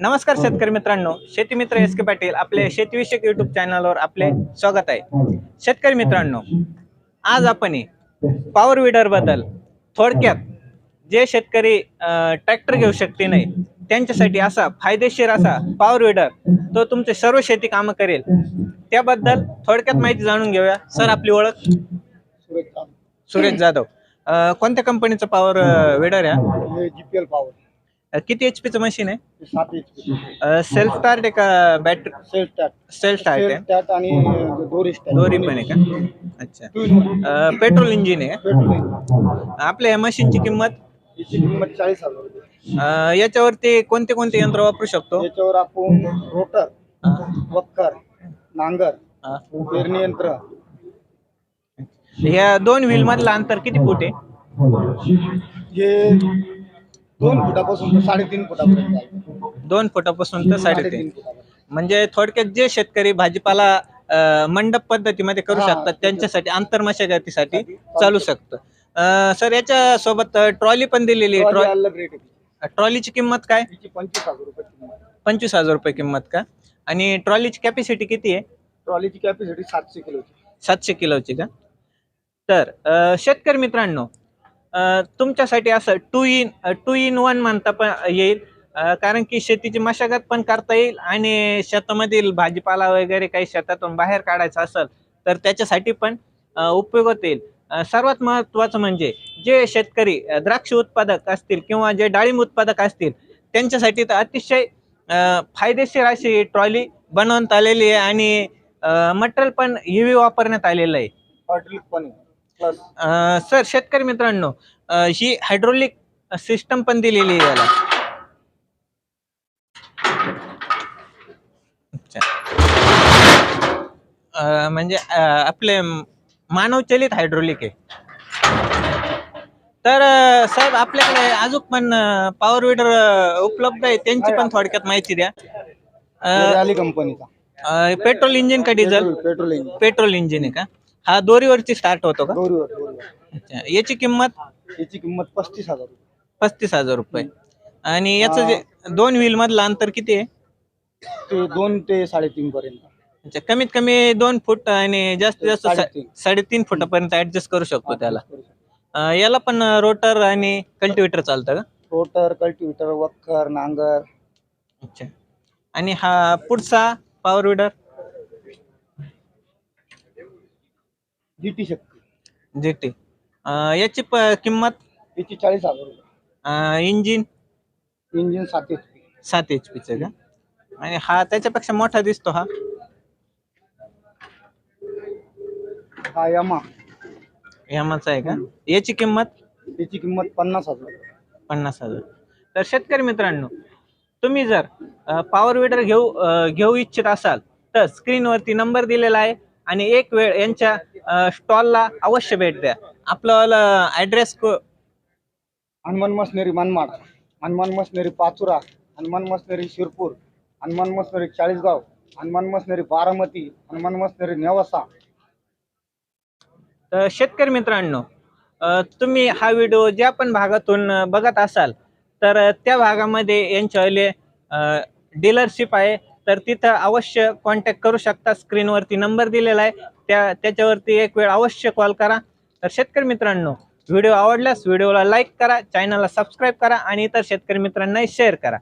नमस्कार शेतकरी मित्रांनो शेती मित्र एस के पाटील आपले शेतीविषयक युट्यूब चॅनलवर आपले स्वागत आहे. शेतकरी मित्रांनो आज आपण पॉवर विडरबद्दल थोडक्यात जे शेतकरी ट्रॅक्टर घेऊ शकते नाही त्यांच्यासाठी असा फायदेशीर असा पॉवर विडर तो तुमचे सर्व शेती कामं करेल त्याबद्दल थोडक्यात माहिती जाणून घेऊया. सर आपली ओळख? सुरेश जाधव. कोणत्या कंपनीचं पॉवर विडर आहे? जीपीएल पॉवर अ, किती एच पीचं मशीन आहे? सात सेल्फ स्टार्ट आहे. का बॅटरी सेल्फ टॅट सेल्फ स्टार्ट आहे सेल्फ टॅट आणि दोरी दोरी पण आहे का? अच्छा. पेट्रोल इंजिन आहे. पेट्रोल आपल्या या मशीनची किंमत? याची किंमत चाळीस हजार रुपये. अ, याच्यावरती कोणते कोणते यंत्र वापरू शकतो? याच्यावर आपण रोटर अ, वक्कर नांगर अ. पेरणी यंत्र. या दोन व्हील मधलं अंतर किती फूट आहे? हे दोन फुटापासून तर साडेतीन फुटापर्यंत आहे. दोन फुटापासून तर साडेतीन. फुटापर्यंत. म्हणजे थोडक्यात जे शेतकरी भाजीपाला अ, मंडप पद्धतीमध्ये करू हा. शकतात त्यांच्यासाठी आंतर मशागतीसाठी चालू शकतं. सर याच्या सोबत ट्रॉली पण दिलेली आहे. ट्रॉलीची किंमत काय? तिची पंचवीस हजार रुपये किंमत. पंचवीस हजार रुपये किंमत का? आणि ट्रॉलीची कॅपॅसिटी किती आहे? ट्रॉलीची कॅपॅसिटी सातशे किलोची. सातशे किलोची का? तर अ, शेतकरी मित्रांनो तुमच्यासाठी असं two in two in one म्हणता पण येईल. कारण की शेतीची मशागत पण करता येईल आणि शेतामधील भाजीपाला वगैरे काही शेतातून बाहेर काढायचं असेल तर त्याच्यासाठी पण उपयोगात उपयोग सर्वात महत्त्वाचं म्हणजे जे शेतकरी द्राक्ष उत्पादक असतील किंवा जे डाळिंब उत्पादक असतील त्यांच्यासाठी तर अतिशय फायदेशीर अशी ट्रॉली बनवण्यात आलेली आहे आणि मटेरियल पण हेवी वापरण्यात आलेलं आहे. पण अ, सर शेतकरी मित्रांनो अ, ही हायड्रोलिक सिस्टम पण दिलेली आहे याला. अच्छा. अ, म्हणजे अ, आपले मानवचलित हायड्रोलिक आहे. तर अ, साहेब आपल्याकडे अजून पण पॉवर विडर उपलब्ध आहे त्यांची पण थोडक्यात माहिती द्या. अ, कंपनीचा अ, पेट्रोल इंजिन का diesel petrol engine petrol engine आहे का? हा दोरीवरती स्टार्ट होतो का? दोरीवर दोरीवर. अच्छा याची किंमत? याची किंमत पस्तीस हजार रुपये. पस्तीस हजार रुपये. आणि याचं जे दोन व्हील मधलं अंतर किती आहे? ते दोन ते साडेतीन पर्यंत. अच्छा कमीत कमी दोन फूट आणि जास्तीत जास्त सा- साडेतीन. साडेतीन फुटापर्यंत ऍडजस्ट करू शकतो त्याला. अं, याला पण रोटर आणि कल्टिवेटर चालतं का? रोटर कल्टिवेटर वक्कर नांगर. अच्छा. आणि हा पुढचा power weeder GT Shakti. G T. याची प- किंमत? याची चाळीस हजार रुपये. इंजिन? इंजिन सात एच पी. सात एच पीचं का? आणि हा त्याच्यापेक्षा मोठा दिसतो हा. हा यमा. यामाचा आहे का? याची किंमत? याची किंमत पन्नास हजार. रुपये. पन्नास हजार. तर शेतकरी मित्रांनो तुम्ही जर पॉवर विडर घेऊ अ, घेऊ इच्छित असाल तर स्क्रीनवरती नंबर दिलेला आहे. आणि एक वेळ यांच्या स्टॉलला अवश्य भेट द्या. आपलं address Hanuman machinery Manmad Hanuman machinery Pachora Hanuman machinery Shirpur Hanuman machinery Chalisgaon Hanuman machinery Baramati Hanuman machinery Nevasa. तर शेतकरी मित्रांनो तुम्ही हा व्हिडिओ ज्या पण भागातून बघत असाल तर त्या भागामध्ये यांच्यावाले डीलरशिप आहे. तर तिथं अवश्य कॉन्टॅक्ट करू शकता. स्क्रीनवरती नंबर दिलेला आहे. त्या त्याच्यावरती एक वेळ अवश्य कॉल करा. तर शेतकरी मित्रांनो व्हिडिओ आवडल्यास व्हिडिओला लाईक करा चॅनलला सबस्क्राईब करा आणि इतर शेतकरी मित्रांनाही शेअर करा.